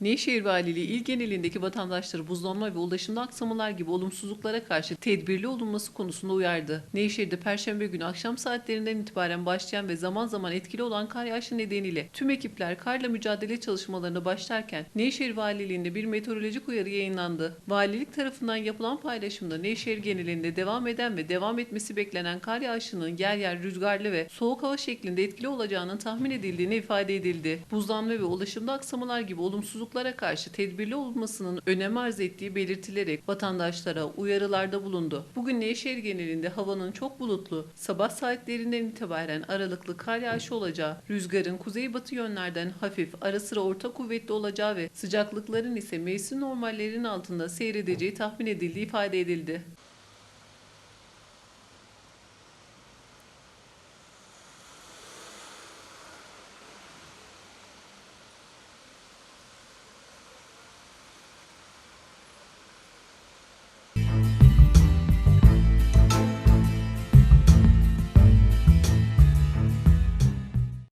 Nevşehir Valiliği il genelindeki vatandaşları buzlanma ve ulaşımda aksamalar gibi olumsuzluklara karşı tedbirli olunması konusunda uyardı. Nevşehir'de Perşembe günü akşam saatlerinden itibaren başlayan ve zaman zaman etkili olan kar yağışı nedeniyle tüm ekipler karla mücadele çalışmalarına başlarken Nevşehir Valiliğinde bir meteorolojik uyarı yayınlandı. Valilik tarafından yapılan paylaşımda Nevşehir genelinde devam eden ve devam etmesi beklenen kar yağışının yer yer rüzgarlı ve soğuk hava şeklinde etkili olacağının tahmin edildiğini ifade edildi. Buzlanma ve ulaşımda aksamalar gibi olumsuzluklara karşı tedbirli olmasının önem arz ettiği belirtilerek vatandaşlara uyarılarda bulundu. Bugün Nevşehir genelinde havanın çok bulutlu, sabah saatlerinden itibaren aralıklı kar yağışı olacağı, rüzgarın kuzeybatı yönlerden hafif, ara sıra orta kuvvetli olacağı ve sıcaklıkların ise mevsim normallerinin altında seyredeceği tahmin edildiği ifade edildi.